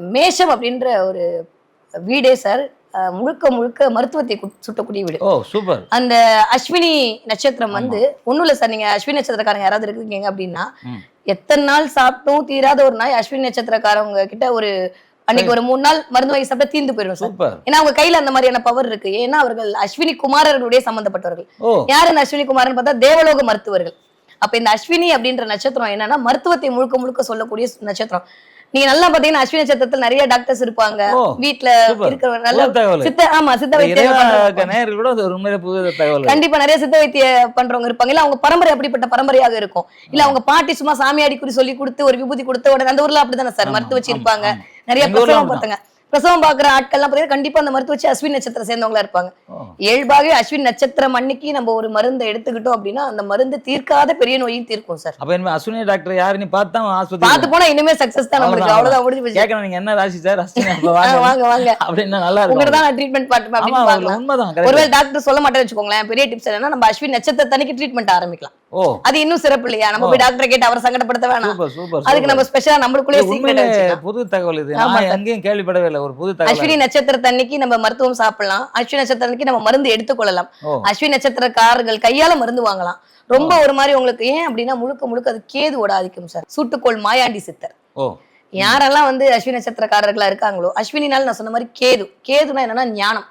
மேஷம் அப்படின்ற ஒரு வீடே சார். முழுக்க முழுக்க மருத்துவத்தை சுட்டக்கூடிய வீடு. ஓ சூப்பர். அந்த அஸ்வினி நட்சத்திரம் வந்து ஒண்ணும் இல்ல சார் நீங்க அஸ்வினி நட்சத்திரக்காரங்க யாராவது இருக்கீங்க அப்படின்னா. எத்தனை நாள் சாப்பிட்டும் தீராத ஒரு நாய் அஸ்வினி நட்சத்திரக்காரவங்க கிட்ட ஒரு அன்னைக்கு ஒரு மூணு நாள் மருந்து வாங்கி சாப்பிட்டா தீர்ந்து போயிடும் சார். ஏன்னா அவங்க கையில அந்த மாதிரியான பவர் இருக்கு. ஏன்னா அவர்கள் அஸ்வினி குமாரர்களுடைய சம்பந்தப்பட்டவர்கள். யார் இந்த அஸ்வினி குமார்னு பார்த்தா தேவலோக மருத்துவர்கள். அப்ப இந்த அஸ்வினி அப்படின்ற நட்சத்திரம் என்னன்னா மருத்துவத்தை முழுக்க முழுக்க சொல்லக்கூடிய நட்சத்திரம். நீங்க நல்லா பாத்தீங்கன்னா அஸ்வினி நட்சத்திரத்துல நிறைய டாக்டர்ஸ் இருப்பாங்க. சூப்பர். இருக்கிற நல்ல சித்த ஆமா சித்த வைத்தியம் கண்டிப்பா நிறைய சித்த வைத்திய பண்றவங்க இருப்பாங்க. இல்ல அவங்க பரம்பரை அப்படிப்பட்ட பரம்பரையாக இருக்கும். இல்ல அவங்க பாட்டி சும்மா சாமியாடி குறி சொல்லி கொடுத்து ஒரு விபூதி கொடுத்த உடனே அந்த ஊர்ல அப்படிதானே சார்? மருத்துவ வச்சு ஆமா, இருப்பாங்க. ஆமா. நிறைய பிரசவம். பார்த்தாங்க பிரசவம் பாக்குற ஆட்கள்லாம் பாத்தீங்கன்னா கண்டிப்பா அந்த மருத்துவ வச்சு அஸ்வின் நட்சத்திரம் சேர்ந்தவங்களா இருப்பாங்க. இயல்பாகவே அஸ்வின் நட்சத்திரம் அன்னைக்கு நம்ம ஒரு மருந்தை எடுத்துக்கிட்டோம் அப்படின்னா அந்த மருந்து தீர்க்காத பெரிய நோயும் தீர்க்கும் சார். அப்ப இனிமே அஸ்வினி டாக்டர் யாரு நீ பார்த்தா பார்த்து ஆஸ்பத்திரி போனா இனிமே சக்சஸ் தான் நம்மளுக்கு. அவ்வளவுதான், முடிஞ்சு போச்சு. கேட்கணும் நீங்க என்ன ராசி சார்? வாங்க. வாங்க வாங்க. அப்படின்னா நல்லா இருக்கும். தான் நான் ட்ரீட்மெண்ட் ஆமா அப்படின்னு உண்மைதான். ஒருவேளை டாக்டர் சொல்ல மாட்டேன்னு வச்சுக்கோங்களேன். பெரிய டிப்ஸ் என்னன்னா நம்ம அஸ்வின் நட்சத்திரத்தன்னைக்கு ட்ரீட்மெண்ட் ஆரம்பிக்கலாம். அது இன்னும் சிறப்பு இல்லையா? நம்ம போய் டாக்டரை கேட்டு அவரை சங்கடப்படுத்த வேணாம். அதுக்கு நம்ம ஸ்பெஷலா நம்மளுக்குள்ளே புது தகவல் இது. ஆமா. எங்கேயும் கேள்விப்படவே இல்லை. ஒரு புது தகவல் அஸ்வினி நட்சத்திரத்தன்னைக்கு நம்ம மருத்துவம் சாப்பிடலாம். அஸ்வினி நட்சத்திரத்தன்னைக்கு நம்ம மருந்து எடுத்துக்கொள்ளலாம். ஓ. அஸ்வினி நட்சத்திரக்காரர்கள் கையால மருந்து வாங்கலாம். ரொம்ப ஒரு மாதிரி உங்களுக்கு ஏன் அப்படின்னா முழுக்க முழுக்க அது கேதுவோட ஆதிக்கம் சார். சூட்டுக்கோள் மாயாண்டி சித்தர். யாரெல்லாம் வந்து அஸ்வினி நட்சத்திரக்காரர்களா இருக்காங்களோ அஸ்வினினால நான் சொன்ன மாதிரி கேது. கேதுனா என்னன்னா ஞானம்.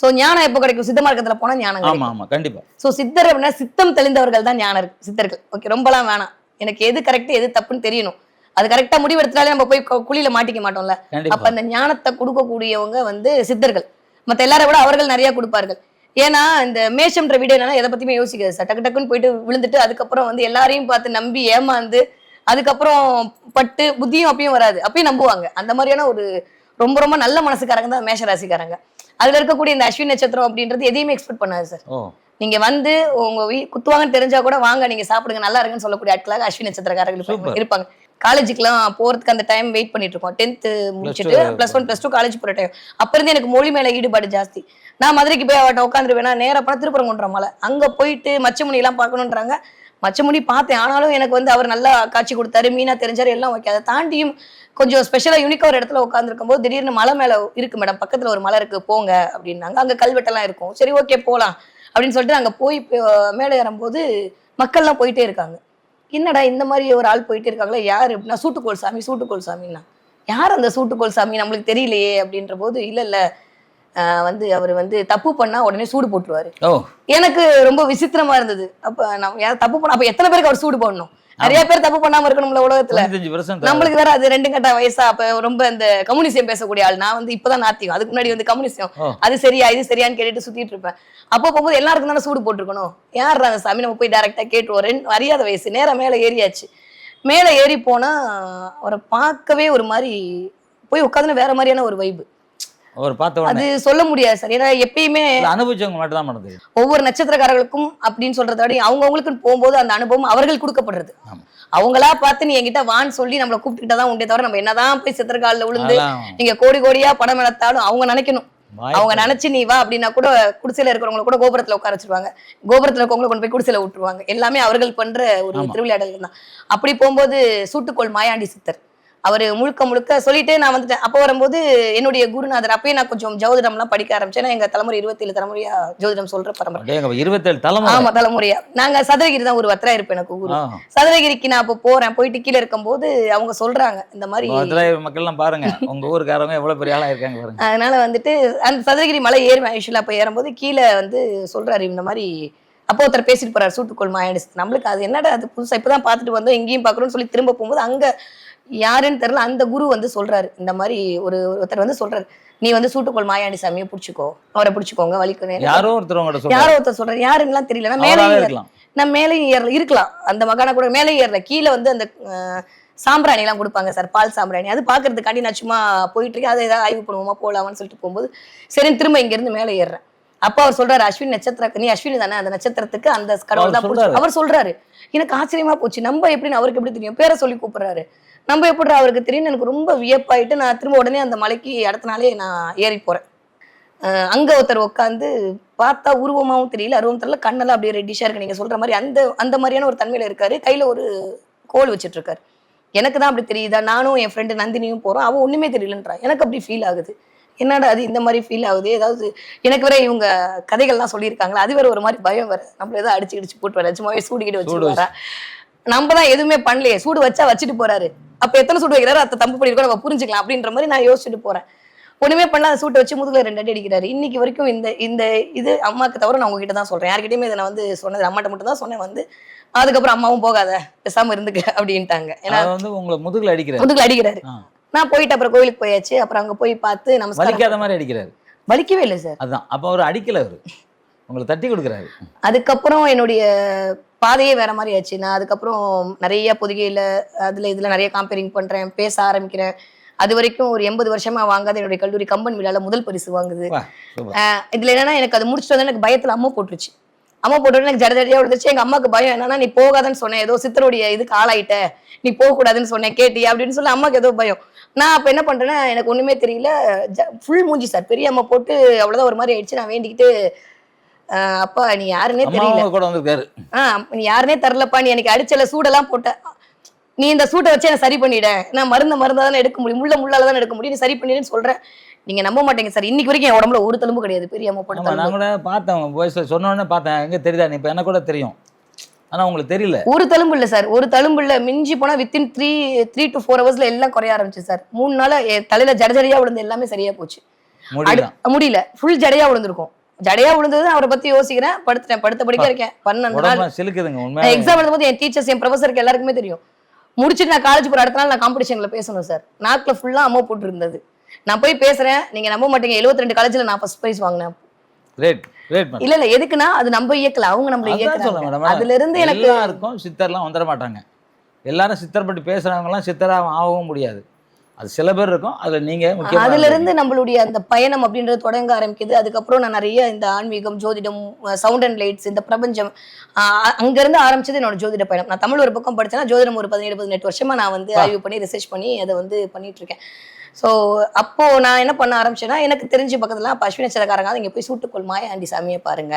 சோ ஞானம் எப்போ கிடைக்கும்? சித்த மார்க்கத்துல போனா ஞானம் ஆமா கண்டிப்பா. சோ சித்தர் அப்படின்னா சித்தம் தெளிந்தவர்கள் தான் ஞானம் இருக்கு சித்தர்கள். ஓகே ரொம்பலாம் வேணாம். எனக்கு எது கரெக்ட் எது தப்புன்னு தெரியணும். அது கரெக்டா முடிவெடுத்தாலே நம்ம போய் குழியில மாட்டிக்க மாட்டோம்ல. அப்ப அந்த ஞானத்தை கொடுக்கக்கூடியவங்க வந்து சித்தர்கள். மத்த எல்லாரை விட அவர்கள் நிறைய கொடுப்பார்கள். ஏன்னா இந்த மேஷம்ன்ற வீடு என்னன்னா எதை பத்தியுமே யோசிக்காது. சார் டக்கு டக்குன்னு போயிட்டு விழுந்துட்டு அதுக்கப்புறம் வந்து எல்லாரையும் பார்த்து நம்பி ஏமாந்து அதுக்கப்புறம் பட்டு புத்தியும் அப்பயும் வராது. அப்பயும் நம்புவாங்க. அந்த மாதிரியான ஒரு ரொம்ப ரொம்ப நல்ல மனசுக்காரங்க தான் மேஷ ராசிக்காரங்க அதுல இருக்கக்கூடிய இந்த அஸ்வின் நட்சத்திரம் அப்படின்றது எதையுமே எக்ஸ்பெக்ட் பண்ணாது சார் நீங்க வந்து உங்க குத்துவாங்கன்னு தெரிஞ்சா கூட வாங்க நீங்க சாப்பிடுங்க நல்லா இருக்குன்னு சொல்லக்கூடிய ஆட்களாக அஸ்வின் நட்சத்திரக்காரர்கள். இருப்பாங்க. காலேஜுக்குலாம் போறதுக்கு அந்த டைம் வெயிட் பண்ணிட்டு இருக்கோம் டென்த் முடிச்சுட்டு plus one plus two college போற டைம் அப்ப இருந்து எனக்கு மொழி மேல ஈடுபாடு ஜாஸ்தி. நான் மதுரைக்கு போய் அவட்ட உட்காந்துருவேனா நேரா போனா திருப்பரங்குன்ற மலை. அங்க போயிட்டு மச்சமுனி எல்லாம் பார்க்கணுன்றாங்க. மச்சமுனி பார்த்தேன். ஆனாலும் எனக்கு வந்து அவர் நல்லா காட்சி கொடுத்தாரு மீனா தெரிஞ்சாரு எல்லாம் ஓகே அதை தாண்டியும் கொஞ்சம் ஸ்பெஷலா யூனிக்கா ஒரு இடத்துல உட்காந்துருக்கும் போது திடீர்னு மலை மேல இருக்கு மேடம் பக்கத்துல ஒரு மலை இருக்கு போங்க அப்படின்னாங்க. அங்க கல்வெட்டெல்லாம் இருக்கும். சரி ஓகே போலாம். அப்படின்னு சொல்லிட்டு அங்க போய் மேலே ஏறும்போது மக்கள்லாம் போயிட்டே இருக்காங்க. என்னடா இந்த மாதிரி ஒரு ஆள் போயிட்டே இருக்காங்களே? யார்? அப்படின்னா சூட்டுக்கோள் சாமி சூட்டுக்கோள் சாமின்னா. யார் அந்த சூட்டுக்கோள் சாமி? நம்மளுக்கு தெரியலையே அப்படின்ற போது இல்ல இல்ல. ஆஹ் வந்து அவர் வந்து தப்பு பண்ணா உடனே சூடு போட்டுருவாரு. எனக்கு ரொம்ப விசித்திரமா இருந்தது. அப்ப யார் தப்பு பண்ண அப்ப எத்தனை பேருக்கு அவர் சூடு போடணும்? நிறைய பேர் தப்பு பண்ணாம இருக்கணும்ல உலகத்துல. நம்மளுக்கு வேற அது ரெண்டு கட்ட வயசா அப்ப ரொம்ப இந்த கம்யூனிசம் பேசக்கூடிய ஆள். நான் வந்து இப்பதான் நாத்தியம் அதுக்கு முன்னாடி வந்து கம்யூனிசம். அது சரியா இது சரியான்னு கேட்டுட்டு சுத்திட்டு இருப்பேன். அப்போ போகும்போது எல்லாருக்கும் தானே சூடு போட்டிருக்கணும்? யார் அந்த சாமி? நம்ம போய் டைரக்டா கேட்டுருவோம். ரெண்டு அறியாத வயசு. நேரா மேல ஏறியாச்சு. மேல ஏறி போனா அவரை பார்க்கவே ஒரு மாதிரி போய் உட்காந்துன்னு வேற மாதிரியான ஒரு வைப்பு ஒரு பார்த்த அது சொல்ல முடியாது சார். ஏன்னா எப்பயுமே அனுபவிச்சவங்க மட்டும் தான் பண்ணது ஒவ்வொரு நட்சத்திரக்காரர்களுக்கும் அப்படின்னு சொல்றத விட அவங்கவுங்களுக்கு போகும்போது அந்த அனுபவம் அவர்கள் கொடுக்கப்படுறது. அவங்களா பார்த்து நீ என்கிட்ட வான்னு சொல்லி நம்மளை கூப்பிட்டுக்கிட்டா தான் உண்டே தவிர நம்ம என்னதான் போய் சித்திரக்காலில் விழுந்து நீங்க கோடி கோடியா பணம் இழத்தாலும் அவங்க நினைக்கணும். அவங்க. நினைச்சு நீ வா அப்படின்னா கூட குடிசையில இருக்கிறவங்க கூட கோபுரத்துல உட்கார வச்சிருவாங்க. கோபுரத்துல இருக்கவங்களை கொண்டு போய் குடிசையில விட்டுருவாங்க எல்லாமே அவர்கள் பண்ற ஒரு. திருவிளையாடல் தான். அப்படி போகும்போது சூட்டுக்கோள் மாயாண்டி சித்தர். அவர் முழுக்க முழுக்க சொல்லிட்டு நான் வந்துட்டேன். அப்போ வரும்போது என்னுடைய குருநாதர் அப்பயே நான் கொஞ்சம் ஜோதிடம்லாம் படிக்க ஆரம்பிச்சேன் எங்க தலைமுறை இருபத்தி ஏழு தலைமுறையா ஜோதிடம் சொல்ற பரம்பரை. அடேங்கப்பா, இருபத்தேழு தலைமுறை. ஆமா தலைமுறையா. நாங்க சதுரகிரி தான் ஒரு வத்திரா இருப்பேன் எனக்கு குரு. சதுரகிரிக்கு நான் அப்போ போறேன் போயிட்டு கீழே இருக்கும்போது அவங்க சொல்றாங்க இந்த மாதிரி மக்கள்லாம் பாருங்க உங்க ஊருக்காரங்க எவ்வளவு பெரிய ஆளா இருக்காங்க பாருங்க. அதனால வந்துட்டு அந்த சதுரகிரி மலை ஏறுவேன் ஆக்சுவலாக அப்போ ஏறும்போது கீழே வந்து சொல்றாரு இந்த மாதிரி அப்போ ஒருத்தர் பேசிட்டு போறாரு சூட்டுக்கோள் மாயாடிஸ். நம்மளுக்கு அது என்னடா அது புதுசா இப்பதான் பார்த்துட்டு வந்தோம் எங்கேயும் பார்க்கணும்னு சொல்லி திரும்ப போகும்போது அங்க யாருன்னு தெரியல. அந்த குரு வந்து சொல்றாரு. இந்த மாதிரி ஒரு ஒருத்தர் வந்து சொல்றாரு. நீ வந்து சூட்டுக்கோள் மாயாண்டி சாமியை பிடிச்சிக்கோ. அவரை பிடிச்சிக்கோங்க வலிக்கும் யாரோ ஒருத்தர் யாரோ ஒருத்தர் சொல்றாரு. யாருன்னுலாம் தெரியல. நான் மேலே இருக்கலாம். நான் மேலே ஏறல. இருக்கலாம். அந்த மகானா கூட மேலே ஏறல. கீழே வந்து அந்த சாம்பிராணி எல்லாம் கொடுப்பாங்க சார். பால் சாம்பிராணி. அது பாக்குறதுக்காண்டி நான் சும்மா போயிட்டு இருக்கேன் அதை ஏதாவது ஆய்வு பண்ணுவோமா போலாமான்னு சொல்லிட்டு போகும்போது சரி திரும்ப இங்க இருந்து மேலே ஏறுறேன் அப்ப அவர் சொல்றாரு அஸ்வின் நட்சத்திர நீ அஸ்வினி தானே அந்த நட்சத்திரத்துக்கு அந்த கடவுள் தான். அவர் சொல்றாரு. எனக்கு ஆச்சரியமா போச்சு. நம்ம எப்படின்னு அவருக்கு எப்படி தெரியும்? பேரை சொல்லி கூப்பிடுறாரு. நம்ம எப்படி அவருக்கு தெரியும் எனக்கு ரொம்ப வியப்பாயிட்டு நான் திரும்ப உடனே அந்த மலைக்கு அடுத்த நாளே நான் ஏறி போறேன். அஹ் அங்க ஒருத்தர் உட்காந்து பார்த்தா உருவமாவும் தெரியல அருவம் தெரியல கண்ணெல்லாம் அப்படியே ரெட்டிஷா இருக்கு. நீங்க சொல்ற மாதிரி அந்த அந்த மாதிரியான ஒரு தன்மையில இருக்காரு. கையில ஒரு கோல் வச்சிட்டு இருக்காரு. எனக்கு தான் அப்படி தெரியுதா? நானும் என் ஃப்ரெண்டு நந்தினியும் போறோம். அவன் ஒண்ணுமே தெரியலன்றா. எனக்கு அப்படி ஃபீல் ஆகுது. என்னடா அது இந்த மாதிரி ஃபீல் ஆகுது? ஏதாவது எனக்கு வேற இவங்க கதைகள்லாம் சொல்லியிருக்காங்களா? அது வேற ஒரு மாதிரி பயம் வேற. நம்மள ஏதோ அடிச்சு அடிச்சு போட்டு வர சும்மாவே சூடிக்கிட்டு சூடு வச்சு. வரா நம்ம தான் எதுவுமே பண்ணலையே. சூடு வச்சா வச்சுட்டு போறாரு. அப்ப எத்தனை சூடு வைக்கிறாரு அத்தை தம்பு பண்ணிருக்கோம். நம்ம புரிஞ்சுக்கலாம் அப்படின்ற மாதிரி நான் யோசிச்சுட்டு போறேன். ஒண்ணுமே பண்ணல அந்த சூட்டை வச்சு முதுகுல ரெண்டு அடி அடிக்கிறாரு. இன்னைக்கு வரைக்கும் இந்த இந்த இது அம்மாக்கு தவிர நான் உங்ககிட்ட தான் சொல்றேன். யார்கிட்டயுமே இதை நான் வந்து சொன்னது அம்மாட்ட மட்டும் தான் சொன்னேன். வந்து அதுக்கப்புறம் அம்மாவும் போகாத. பேசாம இருந்துக்க அப்படின்ட்டாங்க. ஏன்னா வந்து உங்களை முதுகுல அடிக்கிறாரு. முதுகுல அடிக்கிறாரு. நான் போயிட்டு அப்புறம் கோயிலுக்கு போயாச்சு. அப்புறம் அங்க போய் பார்த்து நமஸ்காரம் வலிக்காத மாதிரி அடிக்கிறாரு. வலிக்கவே இல்லை சார். அதுதான் அப்போ அவர் அடிக்கல அவரு. உங்களை தட்டி கொடுக்குறாரு. அதுக்கப்புறம் என்னுடைய பாதையே வேற மாதிரி ஆச்சு. நான் அதுக்கப்புறம் நிறைய பொதிகையில அதுல இதுல நிறைய காம்பேரிங் பண்றேன் பேச ஆரம்பிக்கிறேன். அது வரைக்கும் ஒரு எண்பது வருஷமா வாங்காத என்னுடைய கல்லூரி கம்பன் விழால முதல் பரிசு வாங்குது. இதுல என்னன்னா எனக்கு அது முடிச்சுட்டு வந்து எனக்கு பயத்துல அம்மா போட்டுருச்சு. அம்மா போட்டு எனக்கு ஜட ஜடியா விழுந்துச்சு எங்க அம்மாக்கு பயம் என்னன்னா நீ போகாதன்னு சொன்னேன். ஏதோ சித்தருடைய இதுக்கு ஆளாயிட்ட. நீ போக கூடாதுன்னு சொன்னேன். கேட்டியா? அப்படின்னு சொல்லி அம்மாக்கு ஏதோ பயம். நான் அப்ப என்ன பண்றேன்னா எனக்கு ஒண்ணுமே தெரியல. ஃபுல் மூஞ்சி சார். பெரிய அம்மா போட்டு அவ்வளவுதான் ஒரு மாதிரி ஆயிடுச்சு. நான் வேண்டிக்கிட்டு அப்பா நீ யாருன்னே தெரியல. கூட வந்திருக்காரு. ஆ நீ யாருனே தரலப்பா நீ எனக்கு அடிச்சல சூடெல்லாம் போட்ட. நீ இந்த சூட்டை வச்சு என்ன சரி பண்ணிட. நான் மருந்த மருந்தா தானே எடுக்க முடியும். முள்ள முள்ளால தானே எடுக்க முடியும். நீ சரி பண்ணிடுன்னு சொல்றேன். நீங்க நம்ப மாட்டீங்க சார். இன்னைக்கு வரைக்கும் என் உடம்புல ஒரு தழும்பு கிடையாது. பெரிய அம்மா போட்ட நான் கூட பார்த்தேன் வாய்ஸ் சொன்ன உடனே பார்த்தேன். எங்க தெரியுதா நீ? இப்போ எனக்கு கூட தெரியும். ஆனா உங்களுக்கு தெரியல. ஒரு தழும்பு இல்ல சார். ஒரு தழும்பு இல்ல. மிஞ்சி போனா within three three to four ஹவர்ஸ்ல எல்லாம் குறைய ஆரம்பிச்சு சார். மூணு நாளா தலையில ஜட ஜடையா விழுந்து எல்லாமே சரியா போச்சு. முடியல. ஃபுல் ஜடையா விழுந்திருக்கும். ஜடையா விழுந்தது அவரை பத்தி யோசிக்கிறேன். படுத்துட்டேன் படுத்த படிக்க இருக்கேன். பன்னெண்டு நாள். சிலுக்குதுங்க உண்மை எக்ஸாம் எழுதும்போது என் டீச்சர்ஸ் என் ப்ரொஃபஸருக்கு எல்லாருக்குமே தெரியும். முடிச்சுட்டு நான் காலேஜ் போற அடுத்த நாள் நான் காம்படிஷன்ல பேசணும் சார் நாக்குல ஃபுல்லா அம்மா போட்டு இருந்தது நான் போய் பேசுறேன். நீங்க நம்ப மாட்டீங்க. 72 ரெண்டு காலேஜ்ல நான் ஃபர்ஸ்ட் பிரைஸ் வாங்கினேன். இல்ல இல்ல எதுக்குன்னா அது நம்ம இயக்கல அவங்க நம்மள மேடம் அதுல இருந்து எனக்கு எல்லாருக்கும் சித்தர்லாம் வந்துட மாட்டாங்க. எல்லாரும் சித்தர் பற்றி பேசுறவங்கலாம் சித்தராக ஆகவும் முடியாது. அது சில பேர் இருக்கும். அதுல நீங்க முக்கியமா அதுல இருந்து நம்மளுடைய அந்த பயணம் அப்படின்றது தொடங்க ஆரம்பிக்குது. அதுக்கப்புறம் நான் நிறைய இந்த ஆன்மீகம் ஜோதிடம் சவுண்ட் அண்ட் லைட்ஸ் இந்த பிரபஞ்சம் ஆஹ் அங்க இருந்து ஆரம்பிச்சது என்னோட ஜோதிட பயணம். நான் தமிழ் ஒரு பக்கம் படிச்சேன்னா ஜோதிடம் ஒரு பதினேழு பதினெட்டு வருஷமா நான் வந்து. ஆய்வு பண்ணி ரிசர்ச் பண்ணி அதை வந்து பண்ணிட்டு இருக்கேன். ஸோ அப்போ நான் என்ன பண்ண ஆரம்பிச்சேன்னா எனக்கு தெரிஞ்ச பக்கத்துல அப்ப அஸ்வினி நட்சத்திரக்காரங்க இங்க போய் சூட்டுக்கொள் மாய ஆண்டி சாமியை பாருங்க.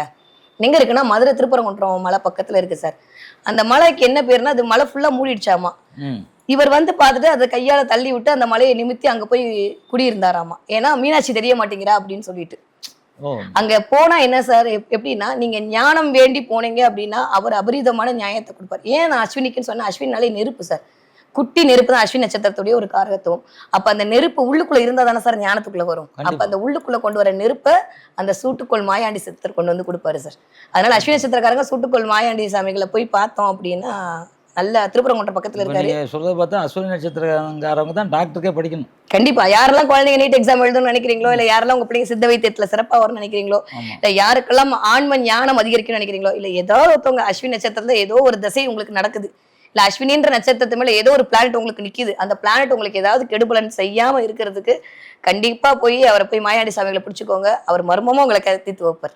எங்க இருக்குன்னா மதுரை திருப்பரங்குன்றம் மலை பக்கத்துல இருக்கு சார் அந்த மலைக்கு என்ன பேருன்னா அது மலை ஃபுல்லா மூடிடுச்சாமா இவர் வந்து பார்த்துட்டு அதை கையால தள்ளி விட்டு அந்த மலையை நிமித்தி அங்க போய் குடியிருந்தாராமா? ஏன்னா மீனாட்சி தெரிய மாட்டேங்கிறா அப்படின்னு சொல்லிட்டு. அங்க போனா என்ன சார்? எப்- எப்படின்னா நீங்க ஞானம் வேண்டி போனீங்க அப்படின்னா அவர் அபரிதமான நியாயத்தை கொடுப்பார். ஏன் நான் அஸ்வினிக்குன்னு சொன்னா அஸ்வினாலே நெருப்பு சார். குட்டி நெருப்பு தான் அஸ்வின் நட்சத்திரத்துடைய ஒரு காரகத்துவம். அப்ப அந்த நெருப்பு உள்ளுக்குள்ள இருந்தா தானே சார் ஞானத்துக்குள்ள வரும். அப்ப. அந்த உள்ளுக்குள்ள கொண்டு வர நெருப்பை அந்த சூட்டுக்கோள் மாயாண்டி சித்தர் கொண்டு வந்து கொடுப்பாரு சார். அதனால அஸ்வினி நட்சத்திரக்காரங்க சூட்டுக்கோள் மாயாண்டி சாமிகளை போய் பார்த்தோம் அப்படின்னா நல்ல திருப்பரங்குன்றம் பக்கத்துல இருக்காரு. நீங்க சொல்றத பார்த்தா அஸ்வினி நட்சத்திரக்காரங்க தான் டாக்டருக்கே படிக்கணும். கண்டிப்பா. யாரெல்லாம் குழந்தைங்க நீட் எக்ஸாம் எழுதணும்னு நினைக்கிறீங்களோ இல்ல யாரெல்லாம் உங்க பிள்ளைங்க சித்த வைத்தியத்துல சிறப்பா வரும்னு நினைக்கிறீங்களோ இல்ல யாருக்கெல்லாம் ஆன்ம ஞானம் அதிகரிக்கும்னு நினைக்கிறீங்களோ இல்ல ஏதோ ஒருத்தவங்க அஸ்வினி நட்சத்திரத்துல ஏதோ ஒரு திசை உங்களுக்கு நடக்குது. இல்ல அஸ்வினின்ற நட்சத்திரத்து மேல ஏதோ ஒரு பிளானட் உங்களுக்கு நிக்குது. அந்த பிளானட் உங்களுக்கு ஏதாவது கெடுபலன் செய்யாம இருக்கிறதுக்கு கண்டிப்பா போய் அவரை போய் மாயாண்டி சாமிகளை பிடிச்சுக்கோங்க. அவர் மர்மமா உங்களை கத்தித்து வைப்பார்.